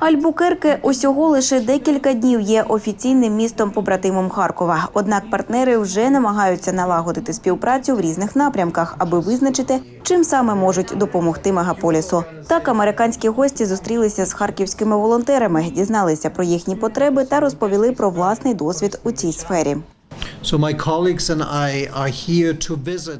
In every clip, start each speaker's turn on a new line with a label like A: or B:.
A: Альбукерке усього лише декілька днів є офіційним містом побратимом Харкова. Однак партнери вже намагаються налагодити співпрацю в різних напрямках, аби визначити, чим саме можуть допомогти мегаполісу. Так американські гості зустрілися з харківськими волонтерами, дізналися про їхні потреби та розповіли про власний досвід у цій сфері.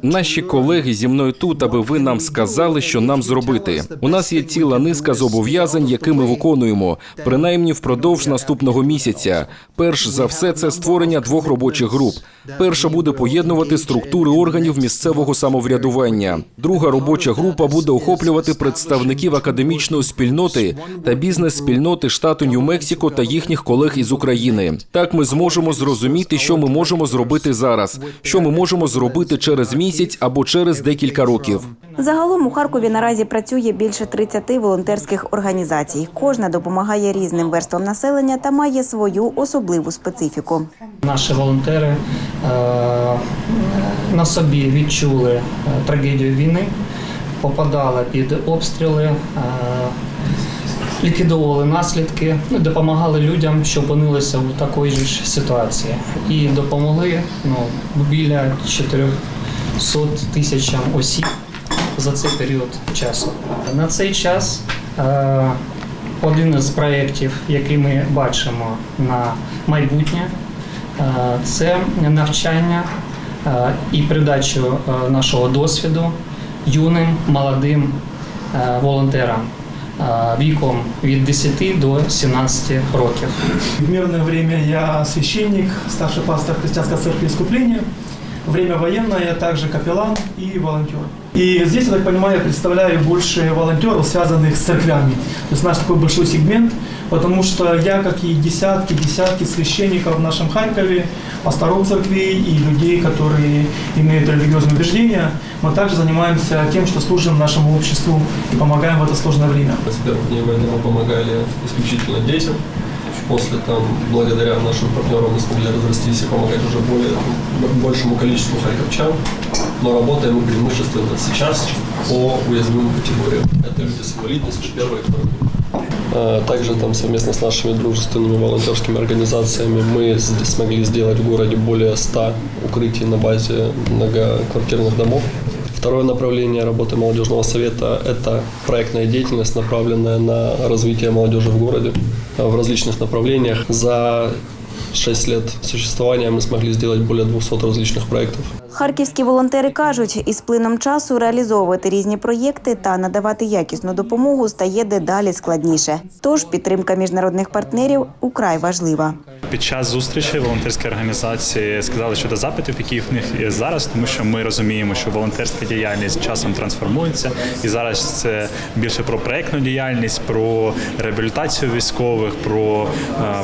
B: Наші колеги зі мною тут, аби ви нам сказали, що нам зробити. У нас є ціла низка зобов'язань, які ми виконуємо, принаймні впродовж наступного місяця. Перш за все, це створення двох робочих груп. Перша буде поєднувати структури органів місцевого самоврядування. Друга робоча група буде охоплювати представників академічної спільноти та бізнес-спільноти штату Нью-Мексико та їхніх колег із України. Так ми зможемо зрозуміти, що ми можемо зробити зараз, що ми можемо зробити через місяць або через декілька років.
A: Загалом у Харкові наразі працює більше 30 волонтерських організацій. Кожна допомагає різним верствам населення та має свою особливу специфіку.
C: Наші волонтери е, на собі відчули е, трагедію війни, попадали під обстріли, е, ліквідовували наслідки, ну, допомагали людям, що опинилися в такій ж ситуації. І допомогли ну, біля 400 тисячам осіб за цей період часу. На цей час е, один із проєктів, який ми бачимо на майбутнє, е, це навчання е, і передачу нашого досвіду юним молодим волонтерам віком від 10 до 17 років.
D: В мирне время я священник, старший пастор Христианской церкви Искупления. Время военное я также капеллан и волонтер. И здесь, я так понимаю, я представляю больше волонтеров, связанных с церквями. То есть наш такой большой сегмент, потому что я, как и десятки, десятки священников в нашем Харькове, пасторов церквей и людей, которые имеют религиозные убеждения, мы также занимаемся тем, что служим нашему обществу и помогаем в это сложное время.
E: Первых дней войны мы помогали исключительно детям. После там, благодаря нашим партнерам, мы смогли разрастись и помогать уже более большему количеству харьковчан. Но работаем мы преимущественно сейчас по уязвимым категориям. Это люди с инвалидностью первой и второй. А, Также там совместно с нашими дружественными волонтерскими организациями мы смогли сделать в городе более 100 укрытий на базе многоквартирных домов. Второе направление работы молодежного совета – это проектная деятельность, направленная на развитие молодежи в городе а, в различных направлениях. За 6 лет существования мы смогли сделать более 200 различных проектов.
A: Харківські волонтери кажуть, із плином часу реалізовувати різні проєкти та надавати якісну допомогу стає дедалі складніше. Тож підтримка міжнародних партнерів украй важлива.
F: Під час зустрічі волонтерські організації сказали щодо запитів, які в них є зараз, тому що ми розуміємо, що волонтерська діяльність часом трансформується, і зараз це більше про проектну діяльність, про реабілітацію військових, про е,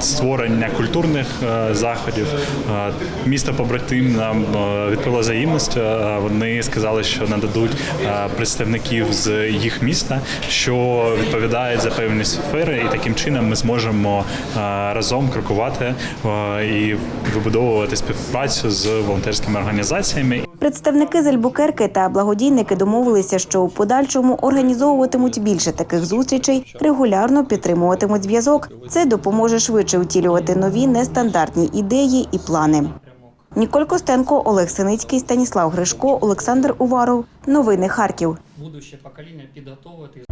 F: створення культурних е, заходів. Е, Місто побратим нам відповіло взаємність. Е, Вони сказали, що нададуть е, представників з їх міста, що відповідають за певні сфери, і таким чином ми зможемо е, разом крокувати і вибудовувати співпрацю з волонтерськими організаціями.
A: Представники з Альбукерки та благодійники домовилися, що у подальшому організовуватимуть більше таких зустрічей, регулярно підтримуватимуть зв'язок. Це допоможе швидше утілювати нові нестандартні ідеї і плани. Ніколь Костенко, Олег Синицький, Станіслав Гришко, Олександр Уваров. Новини Харків.
C: Будуще покоління підготовити.